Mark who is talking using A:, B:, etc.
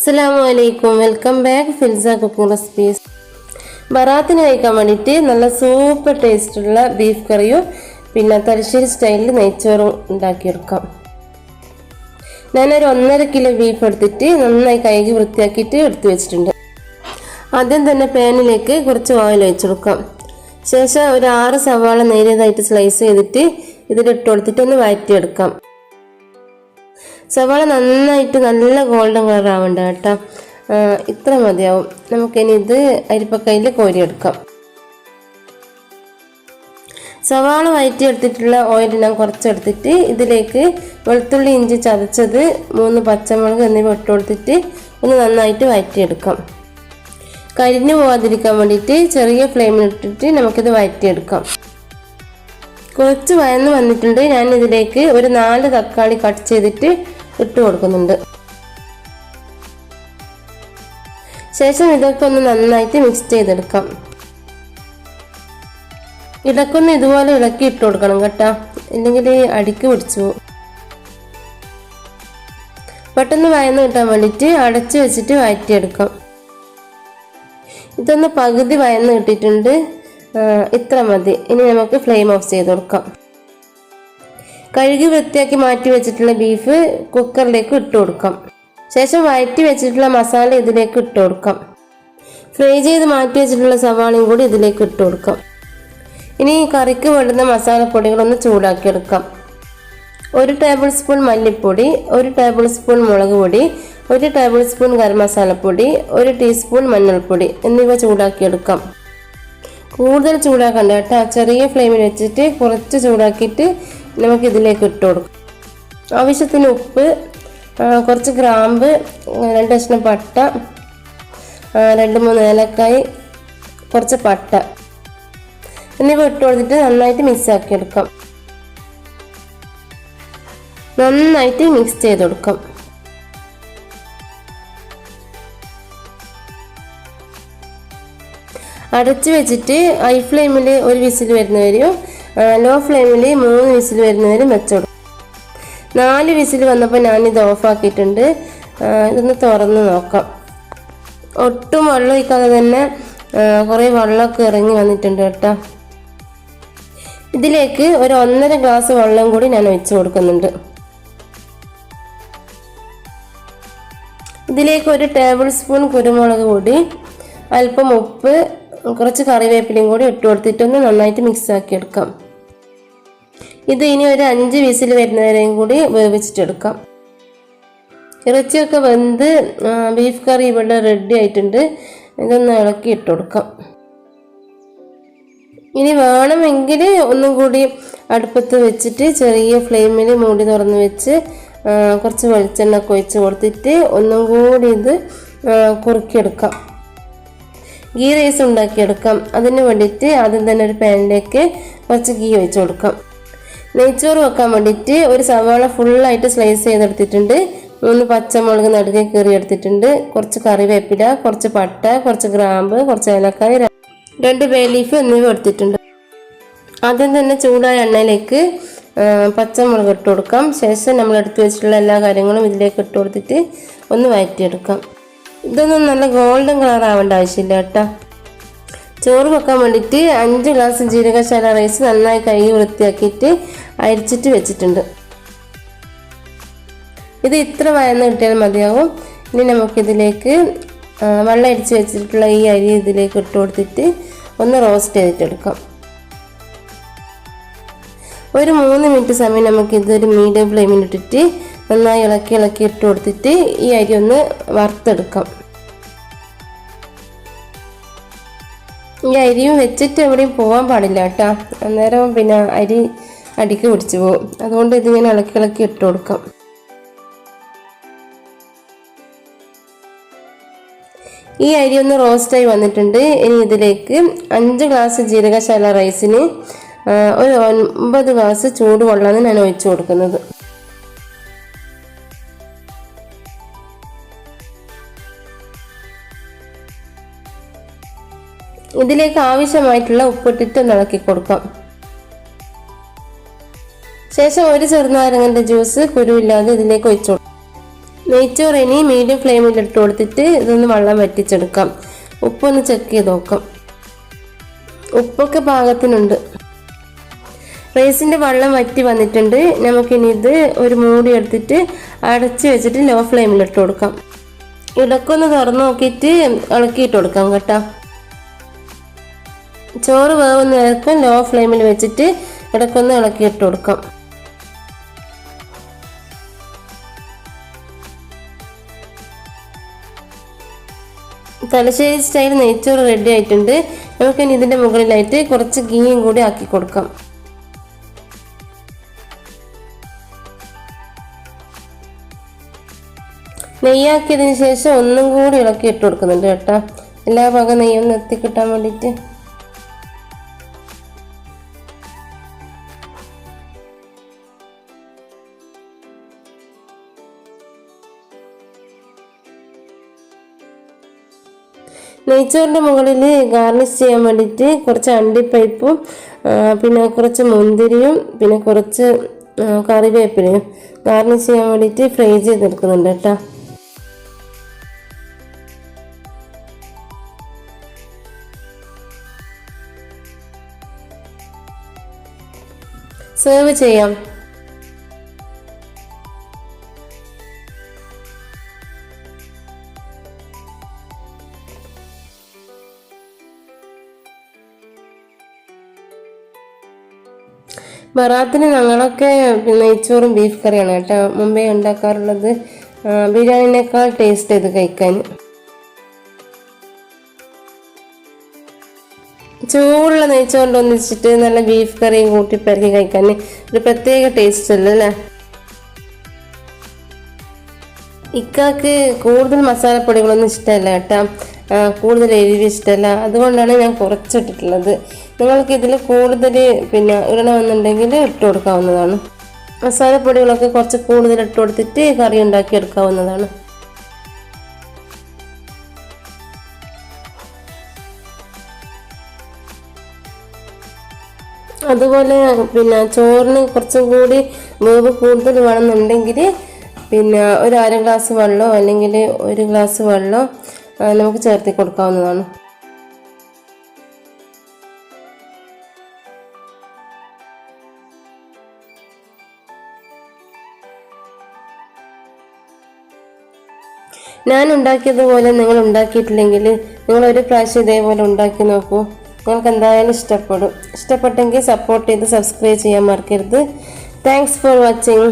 A: അസ്സലാമു അലൈക്കും welcome back Filsa cooking recipes ബറാത്തിന് കഴിക്കാൻ വേണ്ടിയിട്ട് നല്ല സൂപ്പർ ടേസ്റ്റുള്ള ബീഫ് കറിയും പിന്നെ തലശ്ശേരി സ്റ്റൈലിൽ നെയ്ച്ചോറും ഉണ്ടാക്കിയെടുക്കാം. ഞാനൊരു ഒന്നര കിലോ ബീഫ് എടുത്തിട്ട് നന്നായി കഴുകി വൃത്തിയാക്കിയിട്ട് എടുത്തു വെച്ചിട്ടുണ്ട്. ആദ്യം തന്നെ പാനിലേക്ക് കുറച്ച് ഓയിൽ ഒഴിച്ചെടുക്കാം ശേഷം ഒരു ആറ് സവാള നേരിയതായിട്ട് സ്ലൈസ് ചെയ്തിട്ട് ഇതിലിട്ട് കൊടുത്തിട്ട് ഒന്ന് വഴറ്റിയെടുക്കാം. സവാള നന്നായിട്ട് നല്ല ഗോൾഡൻ കളർ ആവണ്ട കേട്ടോ. ഇത്ര മതിയാവും. നമുക്കിനി ഇത് അരിപ്പക്കയിൽ കോരിയെടുക്കാം. സവാള വയറ്റി എടുത്തിട്ടുള്ള ഓയിൽ ഞാൻ കുറച്ചെടുത്തിട്ട് ഇതിലേക്ക് വെളുത്തുള്ളി ഇഞ്ചി ചതച്ചത് മൂന്ന് പച്ചമുളക് എന്നിവ ഇട്ട് കൊടുത്തിട്ട് ഒന്ന് നന്നായിട്ട് വയറ്റിയെടുക്കാം. കരിഞ്ഞു പോകാതിരിക്കാൻ വേണ്ടിയിട്ട് ചെറിയ ഫ്ലെയിമിൽ ഇട്ടിട്ട് നമുക്കിത് വയറ്റിയെടുക്കാം. കുറച്ച് വയന്ന് വന്നിട്ടുണ്ട്. ഞാൻ ഇതിലേക്ക് ഒരു നാല് തക്കാളി കട്ട് ചെയ്തിട്ട് ഇട്ട് കൊടുക്കുന്നുണ്ട്. ശേഷം ഇതൊക്കെ ഒന്ന് നന്നായിട്ട് മിക്സ് ചെയ്തെടുക്കാം. ഇടക്കൊന്ന് ഇതുപോലെ ഇളക്കി ഇട്ട് കൊടുക്കണം കേട്ടോ. ഇല്ലെങ്കിൽ അടിക്ക് പിടിച്ചു പെട്ടെന്ന് വയന്ന് കിട്ടാൻ വേണ്ടിയിട്ട് അടച്ചു വെച്ചിട്ട് വഴറ്റിയെടുക്കാം ഇതൊന്ന് പകുതി വയന്ന് കിട്ടിയിട്ടുണ്ട്. ഇത്ര മതി. ഇനി നമുക്ക് ഫ്ലെയിം ഓഫ് ചെയ്ത് കൊടുക്കാം. കഴുകി വൃത്തിയാക്കി മാറ്റി വെച്ചിട്ടുള്ള ബീഫ് കുക്കറിലേക്ക് ഇട്ട് കൊടുക്കാം. ശേഷം വഴറ്റി വെച്ചിട്ടുള്ള മസാല ഇതിലേക്ക് ഇട്ട് കൊടുക്കാം. ഫ്രൈ ചെയ്ത് മാറ്റി വെച്ചിട്ടുള്ള സവാളയും കൂടി ഇതിലേക്ക് ഇട്ട് കൊടുക്കാം. ഇനി കറിക്ക് വേണ്ടുന്ന മസാലപ്പൊടികളൊന്ന് ചൂടാക്കിയെടുക്കാം ഒരു ടേബിൾ സ്പൂൺ മല്ലിപ്പൊടി ഒരു ടേബിൾ സ്പൂൺ മുളക് പൊടി ഒരു ടേബിൾ സ്പൂൺ ഗരം മസാലപ്പൊടി ഒരു ടീസ്പൂൺ മഞ്ഞൾപ്പൊടി എന്നിവ ചൂടാക്കിയെടുക്കാം കൂടുതൽ ചൂടാക്കണ്ട കേട്ടോ. ചെറിയ ഫ്ലെയിമിൽ വെച്ചിട്ട് കുറച്ച് ചൂടാക്കിയിട്ട് നമുക്ക് ഇതിലേക്ക് ഇട്ട് കൊടുക്കാം. ആവശ്യത്തിന് ഉപ്പ് കുറച്ച് ഗ്രാമ്പ് രണ്ട് കഷ്ണം പട്ട രണ്ട് മൂന്ന് ഏലക്കായ് കുറച്ച് പട്ട. എന്നിവ ഇട്ട് കൊടുത്തിട്ട് നന്നായിട്ട് മിക്സ് ആക്കി എടുക്കാം. നന്നായിട്ട് മിക്സ് ചെയ്ത് കൊടുക്കാം. അടച്ച് വെച്ചിട്ട് ഐ ഫ്ലെയിമിൽ ഒരു വിസിൽ വരുന്നവരെയും ലോ ഫ്ലെയിമിൽ മൂന്ന് വിസിൽ വരുന്നതിന് വെച്ചോടും നാല് വിസിൽ വന്നപ്പോൾ ഞാനിത് ഓഫാക്കിയിട്ടുണ്ട് ഇതൊന്ന് തുറന്ന് നോക്കാം. ഒട്ടും വെള്ളം ഒഴിക്കാതെ തന്നെ കുറേ വെള്ളമൊക്കെ ഇറങ്ങി വന്നിട്ടുണ്ട് കേട്ടോ. ഇതിലേക്ക് ഒരു ഒന്നര ഗ്ലാസ് വെള്ളം കൂടി ഞാൻ ഒഴിച്ചു കൊടുക്കുന്നുണ്ട്. ഇതിലേക്ക് ഒരു ടേബിൾ സ്പൂൺ കുരുമുളക് പൊടി അല്പം ഉപ്പ് കുറച്ച് കറിവേപ്പിലയും കൂടി ഇട്ട് കൊടുത്തിട്ടൊന്ന് നന്നായിട്ട് മിക്സ് ആക്കി എടുക്കാം. ഇത് ഇനി ഒരു അഞ്ച് വിസിൽ വരുന്നവരെയും കൂടി വേവിച്ചിട്ടെടുക്കാം. ഇറച്ചിയൊക്കെ വെന്ത് ബീഫ് കറി ഇവിടെ റെഡി ആയിട്ടുണ്ട്. ഇതൊന്ന് ഇളക്കി ഇട്ട് കൊടുക്കാം. ഇനി വേണമെങ്കിൽ ഒന്നും കൂടി അടുപ്പത്ത് വെച്ചിട്ട് ചെറിയ ഫ്ലെയിമിൽ മൂടി തുറന്ന് വെച്ച് കുറച്ച് വെളിച്ചെണ്ണ ഒക്കെ ഒഴിച്ച് കൊടുത്തിട്ട് ഒന്നും കൂടി ഇത് കുറുക്കിയെടുക്കാം. ഗീ റൈസ് ഉണ്ടാക്കിയെടുക്കാം. അതിന് വേണ്ടിയിട്ട് ആദ്യം തന്നെ ഒരു പാനിലേക്ക് കുറച്ച് ഗീ ഒഴിച്ച് കൊടുക്കാം. നെയ്ച്ചോറ് വെക്കാൻ വേണ്ടിയിട്ട് ഒരു സവാള ഫുള്ളായിട്ട് സ്ലൈസ് ചെയ്തെടുത്തിട്ടുണ്ട്. മൂന്ന് പച്ചമുളക് നടുകെ കീറി എടുത്തിട്ടുണ്ട്. കുറച്ച് കറിവേപ്പില കുറച്ച് പട്ട കുറച്ച് ഗ്രാമ്പ് കുറച്ച് ഏലക്കായ രണ്ട് ബേ ലീഫ് എന്നിവ എടുത്തിട്ടുണ്ട്. ആദ്യം തന്നെ ചൂടായ എണ്ണയിലേക്ക് പച്ചമുളക് ഇട്ട് കൊടുക്കാം. ശേഷം നമ്മൾ എടുത്തു വെച്ചിട്ടുള്ള എല്ലാ കാര്യങ്ങളും ഇതിലേക്ക് ഇട്ട് കൊടുത്തിട്ട് ഒന്ന് വഴറ്റിയെടുക്കാം ഇതൊന്നും നല്ല ഗോൾഡൻ കളർ ആവേണ്ട ആവശ്യമില്ല കേട്ടോ. ചോറ് വെക്കാൻ വേണ്ടിയിട്ട് അഞ്ച് ഗ്ലാസ് ജീരകശാല റൈസ് നന്നായി കഴുകി വൃത്തിയാക്കിയിട്ട് അരിച്ചിട്ട് വെച്ചിട്ടുണ്ട്. ഇത് ഇത്ര വയന്ന് കിട്ടിയാൽ മതിയാവും. ഇനി നമുക്കിതിലേക്ക് വെള്ളം അരിച്ച് വെച്ചിട്ടുള്ള ഈ അരി ഇതിലേക്ക് ഇട്ട് കൊടുത്തിട്ട് ഒന്ന് റോസ്റ്റ് ചെയ്തിട്ടെടുക്കാം. ഒരു മൂന്ന് മിനിറ്റ് സമയം നമുക്കിതൊരു മീഡിയം ഫ്ലെയിമിൽ ഇട്ടിട്ട് നന്നായി ഇളക്കി ഇളക്കി ഇട്ട് കൊടുത്തിട്ട് ഈ അരി ഒന്ന് വറുത്തെടുക്കാം. ഈ അരിയും വെച്ചിട്ട് എവിടെയും പോകാൻ പാടില്ല കേട്ടോ. അന്നേരം പിന്നെ അരി അടിക്ക് പിടിച്ചു പോകും. അതുകൊണ്ട് ഇതിങ്ങനെ ഇളക്കി ഇളക്കി ഇട്ട് കൊടുക്കാം. ഈ അരി ഒന്ന് റോസ്റ്റായി വന്നിട്ടുണ്ട്. ഇനി ഇതിലേക്ക് അഞ്ച് ഗ്ലാസ് ജീരകശാല റൈസിന് ഒരു ഒൻപത് ഗ്ലാസ് ചൂടുവെള്ളമാണ് ഞാൻ ഒഴിച്ചു കൊടുക്കുന്നത്. ഇതിലേക്ക് ആവശ്യമായിട്ടുള്ള ഉപ്പിട്ടിട്ട് ഇളക്കി കൊടുക്കാം. ശേഷം ഒരു ചെറുനാരങ്ങന്റെ ജ്യൂസ് കുരുവില്ലാതെ ഇതിലേക്ക് ഒഴിച്ചു നെയ്ച്ചോറ് ഇനി മീഡിയം ഫ്ലെയിമിൽ ഇട്ട് കൊടുത്തിട്ട് ഇതൊന്ന് വെള്ളം വറ്റിച്ചെടുക്കാം. ഉപ്പൊന്ന് ചെക്ക് ചെയ്ത് നോക്കാം. ഉപ്പൊക്കെ പാകത്തിനുണ്ട്. റൈസിന്റെ വെള്ളം വറ്റി വന്നിട്ടുണ്ട്. നമുക്കിനി ഇത് ഒരു മൂടി എടുത്തിട്ട് അടച്ചു വെച്ചിട്ട് ലോ ഫ്ലെയിമിൽ ഇട്ട് കൊടുക്കാം. ഇടക്കൊന്ന് തുറന്നു നോക്കിയിട്ട് ഇളക്കിയിട്ട് കൊടുക്കാം കേട്ടോ. ചോറ് വേവുന്ന നേരത്തെ ലോ ഫ്ലെയിമിൽ വെച്ചിട്ട് ഇടക്കൊന്ന് ഇളക്കിയിട്ട് കൊടുക്കാം. തലശ്ശേരി സ്റ്റൈൽ നെയ്ച്ചോറ് റെഡി ആയിട്ടുണ്ട്. നമുക്ക് നമുക്കിനി ഇതിന്റെ മുകളിലായിട്ട് കുറച്ച് ഗീയും കൂടി ആക്കി കൊടുക്കാം. നെയ്യാക്കിയതിന് ശേഷം ഒന്നും കൂടി ഇളക്കി ഇട്ട് കൊടുക്കുന്നുണ്ട് കേട്ടോ. എല്ലാ ഭാഗം നെയ്യൊന്ന് എത്തിക്കിട്ടാൻ വേണ്ടിയിട്ട്. നെയ്ച്ചോറിന്റെ മുകളിൽ ഗാർണിഷ് ചെയ്യാൻ വേണ്ടിയിട്ട് കുറച്ച് അണ്ടിപ്പരിപ്പും പിന്നെ കുറച്ച് മുന്തിരിയും പിന്നെ കുറച്ച് കറിവേപ്പിലയും ഗാർണിഷ് ചെയ്യാൻ വേണ്ടിയിട്ട് ഫ്രൈ ചെയ്തെടുക്കുന്നുണ്ട് കേട്ടോ. സെർവ് ചെയ്യാം. ബറാത്തിന് ഞങ്ങളൊക്കെ നെയ്ച്ചോറും ബീഫ് കറിയാണ് കേട്ടോ. മുമ്പേ ഉണ്ടാക്കാറുള്ളത് ബിരിയാണിനേക്കാൾ ടേസ്റ്റ് ചെയ്ത് കഴിക്കാൻ. ചൂടുള്ള നെയ്ച്ചോറിന്റെ ഒന്നിച്ചിട്ട് നല്ല ബീഫ് കറിയും കൂട്ടി പെരക്കി കഴിക്കാൻ ഒരു പ്രത്യേക ടേസ്റ്റ് അല്ലേ? ഇക്കാക്ക് കൂടുതൽ മസാലപ്പൊടികളൊന്നും ഇഷ്ടമല്ല കേട്ടോ. കൂടുതൽ എരിവ് ഇഷ്ടമല്ല. അതുകൊണ്ടാണ് ഞാൻ കുറച്ചിട്ടിട്ടുള്ളത്. നിങ്ങൾക്ക് ഇതിൽ കൂടുതൽ പിന്നെ ഇടണമെന്നുണ്ടെങ്കിൽ ഇട്ട് കൊടുക്കാവുന്നതാണ്. മസാലപ്പൊടികളൊക്കെ കുറച്ച് കൂടുതൽ ഇട്ട് കൊടുത്തിട്ട് കറി ഉണ്ടാക്കി എടുക്കാവുന്നതാണ്. അതുപോലെ പിന്നെ ചോറിന് കുറച്ചും കൂടി വേവ് കൂടുതൽ വേണമെന്നുണ്ടെങ്കിൽ പിന്നെ ഒരു അര ഗ്ലാസ് വെള്ളമോ അല്ലെങ്കിൽ ഒരു ഗ്ലാസ് വെള്ളം നമുക്ക് ചേർത്തി കൊടുക്കാവുന്നതാണ്. ഞാൻ ഉണ്ടാക്കിയതുപോലെ നിങ്ങൾ ഉണ്ടാക്കിയിട്ടില്ലെങ്കിൽ നിങ്ങൾ ഒരു പ്രാവശ്യം ഇതേപോലെ ഉണ്ടാക്കി നോക്കൂ. നിങ്ങൾക്ക് എന്തായാലും ഇഷ്ടപ്പെടും. ഇഷ്ടപ്പെട്ടെങ്കിൽ സപ്പോർട്ട് ചെയ്ത് സബ്സ്ക്രൈബ് ചെയ്യാൻ മറക്കരുത്. Thanks for watching